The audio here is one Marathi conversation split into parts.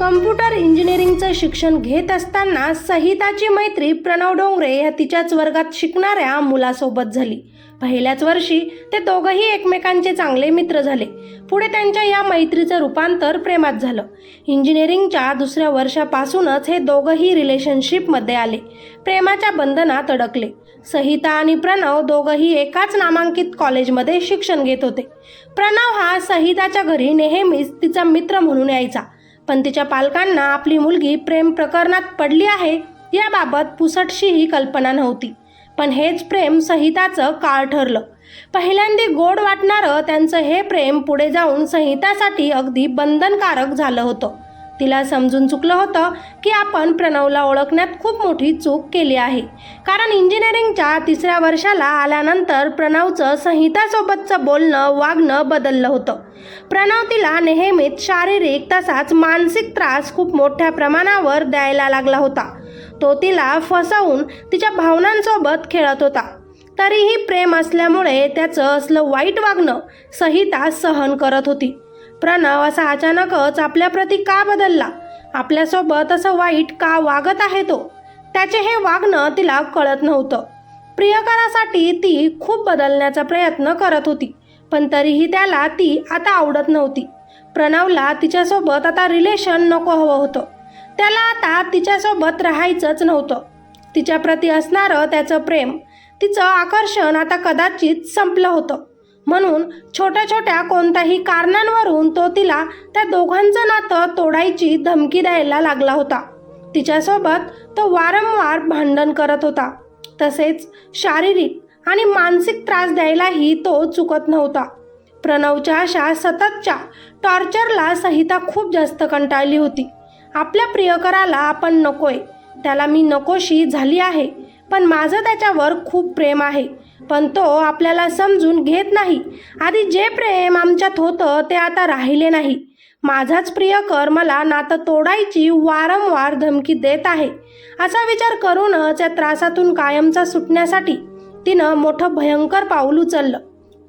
कम्प्युटर इंजिनिअरिंगचं शिक्षण घेत असताना सहिताची मैत्री प्रणव डोंगरे ह्या तिच्याच वर्गात शिकणाऱ्या मुलासोबत झाली. पहिल्याच वर्षी ते दोघंही एकमेकांचे चांगले मित्र झाले. पुढे त्यांच्या या मैत्रीचं रूपांतर प्रेमात झालं. इंजिनिअरिंगच्या दुसऱ्या वर्षापासूनच हे दोघंही रिलेशनशिपमध्ये आले. प्रेमाच्या बंधनात अडकले. सहिता आणि प्रणव दोघंही एकाच नामांकित कॉलेजमध्ये शिक्षण घेत होते. प्रणव हा सहिताच्या घरी नेहमीच तिचा मित्र म्हणून यायचा. पण तिच्या पालकांना आपली मुलगी प्रेम प्रकरणात पडली आहे याबाबत पुसटशीही कल्पना नव्हती. पण हेच प्रेम संहिताचं काळ ठरलं. पहिल्यांदी गोड वाटणारं त्यांचं हे प्रेम पुढे जाऊन संहितासाठी अगदी बंधनकारक झालं होतं. तिला समजून चुकलं होतं की आपण प्रणवला ओळखण्यात खूप मोठी चूक केली आहे. कारण इंजिनिअरिंगच्या तिसऱ्या वर्षाला आल्यानंतर प्रणवचं संहितासोबतचं बोलणं वागणं बदललं होतं. प्रणव तिला नेहमीच शारीरिक तसाच मानसिक त्रास खूप मोठ्या प्रमाणावर द्यायला लागला होता. तो तिला फसवून तिच्या भावनांसोबत खेळत होता. तरीही प्रेम असल्यामुळे त्याचं असलं वाईट वागणं संहिता सहन करत होती. प्रणव असा अचानकच आपल्याप्रती का बदलला? आपल्यासोबत असं वाईट का वागत आहे तो? त्याचे हे वागणं तिला कळत नव्हतं. प्रियकरासाठी ती खूप बदलण्याचा प्रयत्न करत होती पण तरीही त्याला ती आता आवडत नव्हती. प्रणवला तिच्यासोबत आता रिलेशन नको हवं होतं. त्याला आता तिच्यासोबत राहायचंच नव्हतं. तिच्याप्रती असणारं त्याचं प्रेम तिचं आकर्षण आता कदाचित संपलं होतं. म्हणून छोट्या छोट्या कोणत्याही कारणांवरून तो तिला त्या दोघांचं नातं तोडायची धमकी द्यायला लागला होता. तिच्यासोबत तो वारंवार भांडण करत होता. तसेच शारीरिक आणि मानसिक त्रास द्यायलाही तो चुकत नव्हता. प्रणवच्या अशा सततच्या टॉर्चरला सहिता खूप जास्त कंटाळली होती. आपल्या प्रियकराला आपण नकोय. त्याला मी नकोशी झाली आहे. पण माझं त्याच्यावर खूप प्रेम आहे. पण तो आपल्याला समजून घेत नाही. आधी जे प्रेम आमच्यात होतं ते आता राहिले नाही. माझाच प्रियकर मला नातं तोडायची वारंवार धमकी देत आहे. असा विचार करूनच या त्रासातून कायमचा सुटण्यासाठी तिनं मोठं भयंकर पाऊल उचललं.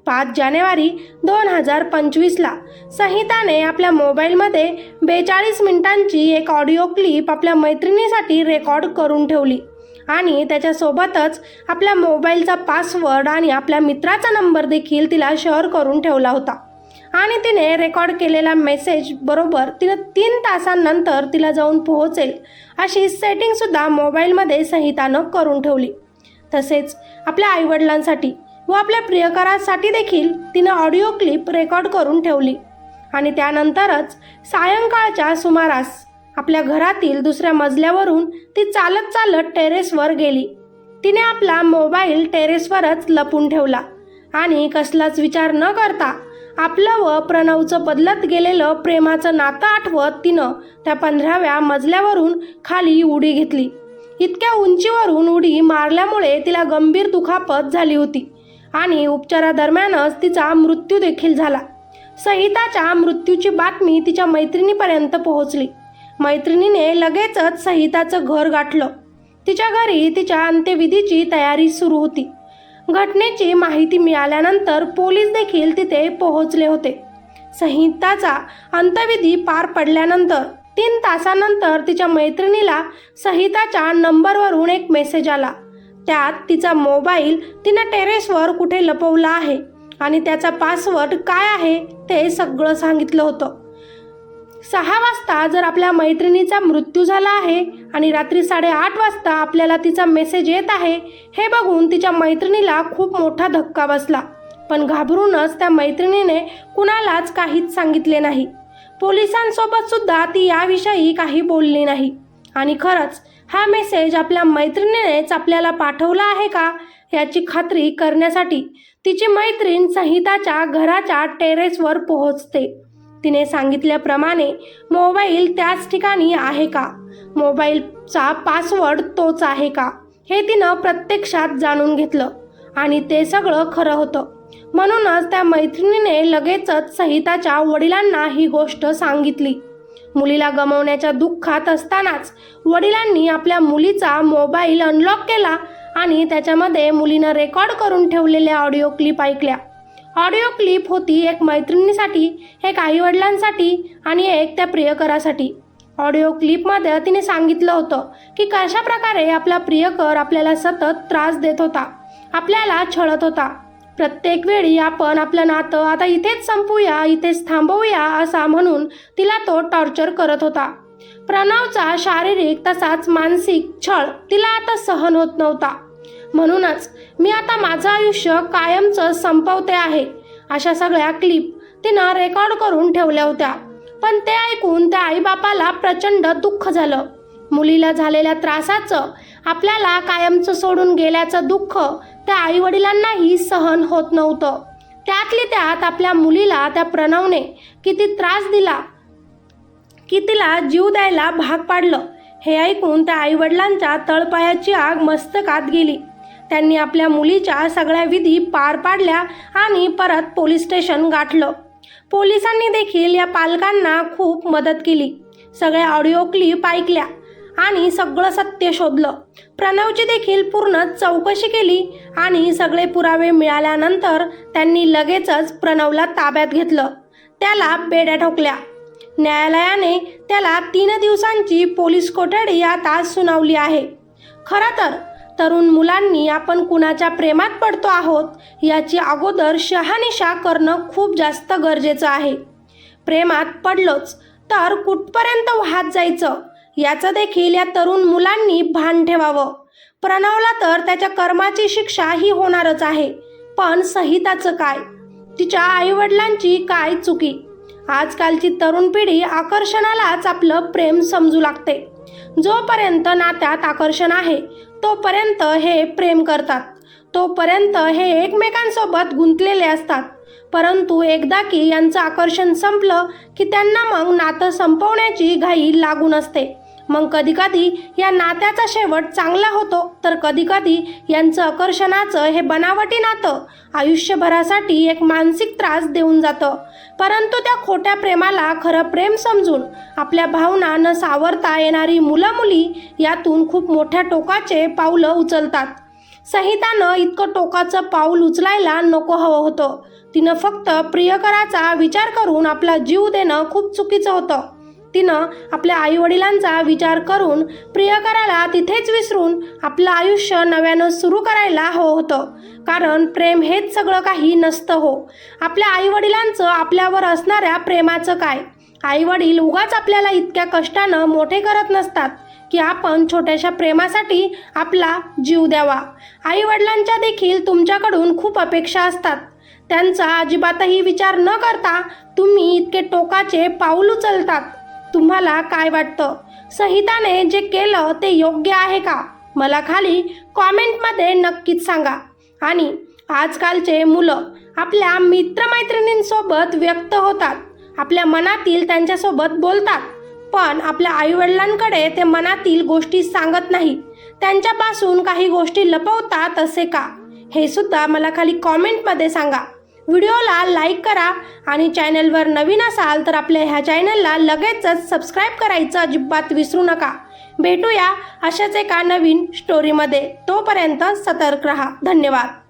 पाच जानेवारी दोन हजार पंचवीसला संहिताने आपल्या मोबाईलमध्ये बेचाळीस मिनिटांची एक ऑडिओ क्लिप आपल्या मैत्रिणीसाठी रेकॉर्ड करून ठेवली. आणि त्याच्यासोबतच आपल्या मोबाईलचा पासवर्ड आणि आपल्या मित्राचा नंबर देखील तिला शेअर करून ठेवला होता. आणि तिने रेकॉर्ड केलेला मेसेज बरोबर तिनं तीन तासांनंतर तिला जाऊन पोहोचेल अशी सेटिंगसुद्धा मोबाईलमध्ये संहितानं करून ठेवली. तसेच आपल्या आईवडिलांसाठी व आपल्या प्रियकरासाठी देखील तिनं ऑडिओ क्लिप रेकॉर्ड करून ठेवली. आणि त्यानंतरच सायंकाळच्या सुमारास आपल्या घरातील दुसऱ्या मजल्यावरून ती चालत चालत टेरेसवर गेली. तिने आपला मोबाईल टेरेसवरच लपून ठेवला आणि कसलाच विचार न करता आपलं व प्रणवचं बदलत गेलेलं प्रेमाचं नातं आठवत तिनं त्या पंधराव्या मजल्यावरून खाली उडी घेतली. इतक्या उंचीवरून उडी मारल्यामुळे तिला गंभीर दुखापत झाली होती आणि उपचारादरम्यानच तिचा मृत्यू देखील झाला. संहिताच्या मृत्यूची बातमी तिच्या मैत्रिणीपर्यंत पोहोचली. मैत्रिणीने लगेचच संहिताचं घर गाठलं. तिच्या घरी तिच्या अंत्यविधीची तयारी सुरू होती. घटनेची माहिती मिळाल्यानंतर पोलीस देखील तिथे पोहोचले होते. संहिताचा अंत्यविधी पार पडल्यानंतर तीन तासानंतर तिच्या मैत्रिणीला संहिताच्या नंबरवरून एक मेसेज आला. त्यात तिचा मोबाईल तिनं टेरेसवर कुठे लपवला आहे आणि त्याचा पासवर्ड काय आहे ते सगळं सांगितलं होतं. सहा वाजता जर आपल्या मैत्रिणीचा मृत्यू झाला आहे आणि रात्री साडेआठ वाजता आपल्याला तिचा मेसेज येत आहे हे बघून तिच्या मैत्रिणीला खूप मोठा धक्का बसला. पण घाबरूनच त्या मैत्रिणीने कुणालाच काहीच सांगितले नाही. पोलिसांसोबत सुद्धा ती याविषयी काही बोलली नाही. आणि खरंच हा मेसेज आपल्या मैत्रिणीनेच आपल्याला पाठवला आहे का याची खात्री करण्यासाठी तिची मैत्रीण संहिताच्या घराच्या टेरेसवर पोहोचते. तिने सांगितल्याप्रमाणे मोबाईल त्याच ठिकाणी आहे का? मोबाईलचा पासवर्ड तोच आहे का? हे तिनं प्रत्यक्षात जाणून घेतलं आणि ते सगळं खरं होतं. म्हणूनच त्या मैत्रिणीने लगेचच सहिताच्या वडिलांना ही गोष्ट सांगितली. मुलीला गमवण्याच्या दुःखात असतानाच वडिलांनी आपल्या मुलीचा मोबाईल अनलॉक केला आणि त्याच्यामध्ये मुलीनं रेकॉर्ड करून ठेवलेल्या ऑडिओ क्लिप ऐकल्या. ऑडिओ क्लिप होती एक मैत्रिणीसाठी एक आईवडिलांसाठी आणि एक त्या प्रियकरासाठी. ऑडिओ क्लिपमध्ये तिने सांगितलं होतं की कशा प्रकारे आपला प्रियकर आपल्याला सतत त्रास देत होता आपल्याला छळत होता. प्रत्येक वेळी आपण आपलं नातं आता इथेच संपूया इथेच थांबवूया असा म्हणून तिला तो टॉर्चर करत होता. प्रणवचा शारीरिक तसाच मानसिक छळ तिला आता सहन होत नव्हता. म्हणूनच मी आता माझं आयुष्य कायमचं संपवते आहे. अशा सगळ्या क्लिप तिनं रेकॉर्ड करून ठेवल्या होत्या. पण ते ऐकून त्या आईबापाला प्रचंड दुःख झालं. मुलीला झालेल्या त्रासाचं आपल्याला कायमचं सोडून गेल्याचं दुःख त्या आईवडिलांनाही सहन होत नव्हतं. त्यातली त्यात आपल्या मुलीला त्या प्रणवने किती त्रास दिला की तिला जीव द्यायला भाग पाडलं हे ऐकून त्या आईवडिलांच्या तळपायाची आग मस्तकात गेली. त्यांनी आपल्या मुलीच्या सगळ्या विधी पार पाडल्या आणि परत पोलीस स्टेशन गाठलं. पोलिसांनी देखील या पालकांना खूप मदत केली. सगळ्या ऑडिओ क्लिप ऐकल्या आणि सगळं सत्य शोधलं. प्रणवची देखील पूर्ण चौकशी केली आणि सगळे पुरावे मिळाल्यानंतर त्यांनी लगेचच प्रणवला ताब्यात घेतलं. त्याला बेड्या ठोकल्या. न्यायालयाने त्याला तीन दिवसांची पोलीस कोठडी आता सुनावली आहे. खरं तर तरुण मुलांनी आपण कुणाच्या प्रेमात पडतो आहोत याची अगोदर शहानिशा करणं खूप जास्त गरजेचं आहे. प्रेमात पडलोच तर कुठपर्यंत वाहत जायचं? याचं देखील या तरुण मुलांनी भान ठेवावं. प्रणवला तर त्याच्या कर्माची शिक्षा ही होणारच आहे पण संहिताचं काय? तिच्या आईवडिलांची काय चुकी? आजकालची तरुण पिढी आकर्षणालाच आपलं प्रेम समजू लागते. जोपर्यंत नात्यात आकर्षण आहे तोपर्यंत हे प्रेम करतात. तोपर्यंत हे एकमेकांसोबत गुंतलेले असतात. परंतु एकदा की यांचं आकर्षण संपलं की त्यांना मग नातं संपवण्याची घाई लागून असते. मग कधीकधी या नात्याचा शेवट चांगला होतो तर कधीकधी यांचं आकर्षणाचं हे बनावटी नातं आयुष्यभरासाठी एक मानसिक त्रास देऊन जातं. परंतु त्या खोट्या प्रेमाला खरं प्रेम समजून आपल्या भावना न सावरता येणारी मुलं मुली यातून खूप मोठ्या टोकाचे पावलं उचलतात. संहितानं इतकं टोकाचं पाऊल उचलायला नको हवं होतं. तिनं फक्त प्रियकराचा विचार करून आपला जीव देणं खूप चुकीचं होतं. तिनं आपल्या आईवडिलांचा विचार करून प्रियकराला तिथेच विसरून आपलं आयुष्य नव्यानं सुरू करायला हो होतं. कारण प्रेम हेच सगळं काही नसतं हो. आपल्या आईवडिलांचं आपल्यावर असणाऱ्या प्रेमाचं काय? आईवडील उगाच आपल्याला इतक्या कष्टानं मोठे करत नसतात की आपण छोट्याशा प्रेमासाठी आपला जीव द्यावा. आईवडिलांच्या देखील तुमच्याकडून खूप अपेक्षा असतात. त्यांचा अजिबातही विचार न करता तुम्ही इतके टोकाचे पाऊल उचलतात. तुम्हाला काय वाटतं? संहिताने जे केलं ते योग्य आहे का? मला खाली कॉमेंटमध्ये नक्कीच सांगा. आणि आजकालचे मुलं आपल्या मित्रमैत्रिणींसोबत व्यक्त होतात. आपल्या मनातील त्यांच्यासोबत बोलतात. पण आपल्या आईवडिलांकडे ते मनातील गोष्टी सांगत नाही. त्यांच्यापासून काही गोष्टी लपवतात असे का? हे सुद्धा मला खाली कॉमेंटमध्ये सांगा. व्हिडिओला लाईक करा आणि चॅनलवर नवीन असाल तर आपल्या ह्या चॅनलला लगेचच सबस्क्राईब करायचं अजिबात विसरू नका. भेटूया अशाच एका नवीन स्टोरीमध्ये तोपर्यंत सतर्क रहा. धन्यवाद.